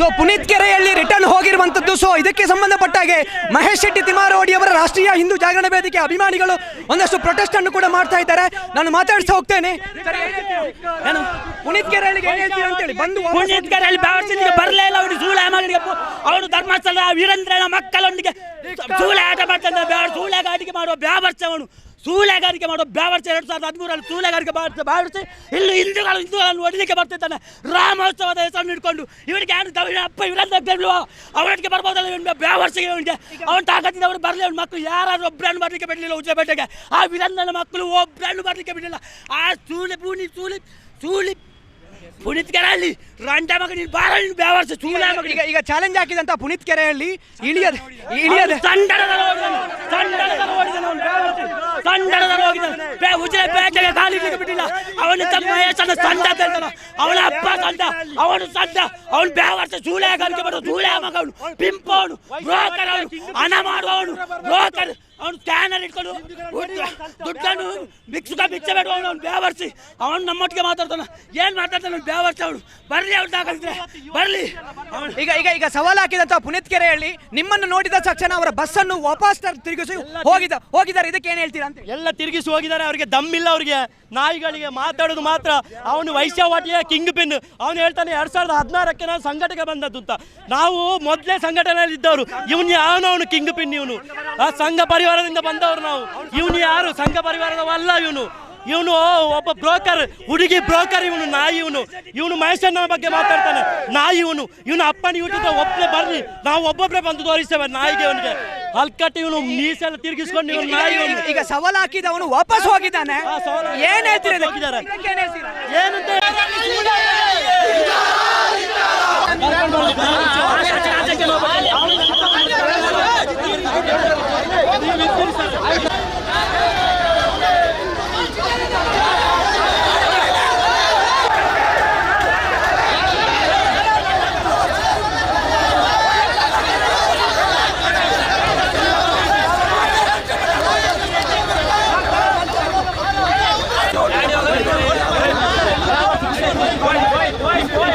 So Puneeth ಕೆರೆಯಲ್ಲಿ return ಹೋಗಿರುವಂತದ್ದು so ಇದಕ್ಕೆ ಸಂಬಂಧಪಟ್ಟ ಹಾಗೆ ಮಹೇಶ್ ಶೆಟ್ಟಿ ತಿಮಾರೋಡಿ ಅವರ ರಾಷ್ಟ್ರೀಯ ಹಿಂದೂ ಜಾಗರಣ ವೇದಿಕೆ ಅಭಿಮಾನಿಗಳು ಒಂದಷ್ಟು ಪ್ರೊಟೆಸ್ಟ್ ಅನ್ನು ಕೂಡ ಮಾಡ್ತಾ ಇದ್ದಾರೆ. ನಾನು ಮಾತಾಡ್ತಾ ಹೋಗ್ತೇನೆ. ಪುನೀತ್ ಕೆರೆಯಲ್ಲಿ ಏನ್? ಹೇಳ್ತೀರಾ ಅಂತೇಳಿ. ಬಂದು ಬ್ಯಾವರ್ಸಿನಿಗೆ ಬರಲೇ ಇಲ್ಲ. ಅವನು ಸೂಳೆ ಅವರು ಅವನು ಧರ್ಮಸ್ಥಳ ವೀರೇಂದ್ರನ ಮಕ್ಕಳೊಂದಿಗೆ ಸೂಳೆ ಆಟ ಮಾಡ್ತಾನೆ ಸೂಳೆ ಆಟಿಕೆ ಮಾಡುವ ಬ್ಯಾಬರ್ಸ್ ಅವನು ಸೂಳೆಗಾರಿಕೆ ಮಾಡೋ ಬ್ಯಾವರ್ಸೆ ಎರಡು ಸಾವಿರದ ಹದಿಮೂರಲ್ಲಿ ಸೂಳೆಗಾರಿಕೆ ಮಾಡ್ತಾ ಬಾಡಿಸಿ ಇಲ್ಲಿ ಹಿಂದೂಗಳು ಹಿಂದೂಗಳನ್ನು ಹೊಡಿಲಿಕ್ಕೆ ಬರ್ತಿದ್ದಾನೆ. ರಾಮೋತ್ಸವದ ಹೆಸರನ್ನು ಇಟ್ಕೊಂಡು ಇವನಿಗೆ ಯಾರು ದವಿನ ಅಪ್ಪ ಇವರನ್ನ ಬೆಳ್ಳುವ ಅವನಿಗೆ ಬರ್ಬೋದಲ್ಲ ಇವನಿಗೆ ಬ್ಯಾವರ್ಸಿಗೆ ಇವನಿಗೆ? ಅವನ ತಾಕತ್ತಿಂದ ಅವರು ಬರಲಿ, ಅವ್ನ ಮಕ್ಕಳು ಯಾರು ಒಬ್ಬರನ್ನು ಬರಲಿಕ್ಕೆ ಬಿಡಲಿಲ್ಲ ಉಜ್ಜಪೇಟೆಗೆ ಆ ವಿರಂದನ ಮಕ್ಕಳು ಒಬ್ಬರನ್ನು ಬರಲಿಕ್ಕೆ ಬಿಡಲಿಲ್ಲ. ಆ ಸೂಳೆ ಪೂಣಿ ಸೂಳಿ ಸೂಳಿ ಪುನೀತ್ ಕೆರೆಯಲ್ಲಿ ರಂಡ ಮಗ ನೀನು ಬಾರ ನೀನು ಬ್ಯಾವರ್ಸ ಚೂಲ ಮಗ ಈಗ ಈಗ ಚಾಲೆಂಜ್ ಹಾಕಿದಂತ ಪುನೀತ್ ಕೆರೆಯಲ್ಲಿ ಇಳಿಯದ ಇಳಿಯದ ಹೋಗಿದ್ದಾನೆ. ಅವನು ಬೇ ಉಜಿರೆ ಕಾಲಿಗೆ ಬಿಟ್ಟಿಲ್ಲ. ಅವನು ತಮ್ಮ ಮಹೇಶನ ಸಂಡ ಅವಳ ಅಪ್ಪ ಸಂಡ ಅವನು ಸಂಡ ಅವನು ಬ್ಯಾವರ್ಸ ಚೂಳೆ ಗಾರಿಕೆ ಬರೋ ಚೂಳೆ ಮಗ ಅವನು ಪಿಂಪ ಅವನು ಬ್ರೋಕರ್ ಅವನು ಹಣ ಮಾಡುವವನು ಬ್ರೋಕರ್ ಅವನು ಸ್ಕ್ಯಾನರ್ ಇಟ್ಕೊಂಡು ದುಡ್ಡು- ದುಡ್ಡನ್ನು ಭಿಕ್ಷುಕ ಬಿಚ್ಚಬೇಕು ಬೇಡ ಅವನು ಅವ್ನು ಬ್ಯಾವರ್ಸಿ ಅವನು ನಮ್ಮೊಟ್ಟಿಗೆ ಮಾತಾಡ್ತಾನ. ಏನ್ ಮಾತಾಡ್ತಾನೆ ಅವ್ನು ಬ್ಯಾವರ್ಸಿ ಅವನು? ಬರಲಿ ಅವ್ನು ದಾಖಲಿಸಿದ್ರೆ ಬರಲಿ. ಈಗ ಈಗ ಈಗ ಸವಾಲು ಹಾಕಿದಂತ ಪುನೀತ್ ಕೆರೆ ಹೇಳಿ ನಿಮ್ಮನ್ನು ನೋಡಿದ ತಕ್ಷಣ ಅವರ ಬಸ್ಸನ್ನು ವಾಪಸ್ ತರ ತಿರುಗಿಸಿ ಹೋಗಿದ ಹೋಗಿದ್ದಾರೆ. ಇದಕ್ಕೆ ಏನ್ ಹೇಳ್ತೀರಾ ಅಂತ ಎಲ್ಲ ತಿರುಗಿಸಿ ಹೋಗಿದ್ದಾರೆ. ಅವರಿಗೆ ದಮ್ಮಿಲ್ಲ ಅವರಿಗೆ. ನಾಯಿಗಳಿಗೆ ಮಾತಾಡೋದು ಮಾತ್ರ. ಅವನು ವೈಶ್ಯವಾಟಿಯ ಕಿಂಗ್ ಪಿನ್. ಅವನು ಹೇಳ್ತಾನೆ ಎರಡ್ ಸಾವಿರದ ಹದಿನಾರಕ್ಕೆ ನಾವು ಸಂಘಟನೆ ಬಂದದ್ದು ಅಂತ. ನಾವು ಮೊದಲೇ ಸಂಘಟನೆಯಲ್ಲಿ ಇದ್ದವರು. ಇವನು ಯಾವನು ಅವನು ಕಿಂಗ್ ಪಿನ್ ಇವನು. ಆ ಸಂಘ ಪರಿವಾರದಿಂದ ಬಂದವರು ನಾವು. ಇವನು ಯಾರು? ಸಂಘ ಪರಿವಾರದವಲ್ಲ ಇವನು. ಇವನು ಒಬ್ಬ ಬ್ರೋಕರ್ ಹುಡುಗಿ ಬ್ರೋಕರ್ ಇವನು ನಾಯಿ ಇವನು. ಇವನು ಮಹೇಶನ ಬಗ್ಗೆ ಮಾತಾಡ್ತಾನೆ. ನಾಯಿ ಇವನು. ಇವನು ಅಪ್ಪನ ಯೂಟ್ಯೂಬ್ ಒಬ್ಬನೇ ಬರ್ಲಿ. ನಾವು ಒಬ್ಬೊಬ್ಬರೇ ಬಂದು ತೋರಿಸ್ತೇವೆ ನಾಯಿಗೆ ಇವನಿಗೆ ಅಲ್ಕಟ್ಟಿ ಇವನು ಮೀಸೆಲ್ಲ ತಿರುಗಿಸ್ಕೊಂಡು ಇವನು ನಾಯಿ ಇವನು. ಈಗ- ಸವಾಲು ಹಾಕಿದ ಹಾಕಿದವನು ವಾಪಸ್ ಹೋಗಿದ್ದಾನೆ. ಏನ್ ಏನ್ ಹೇಳ್ತೀರಾ? ಏನಂತ Wait, wait, wait.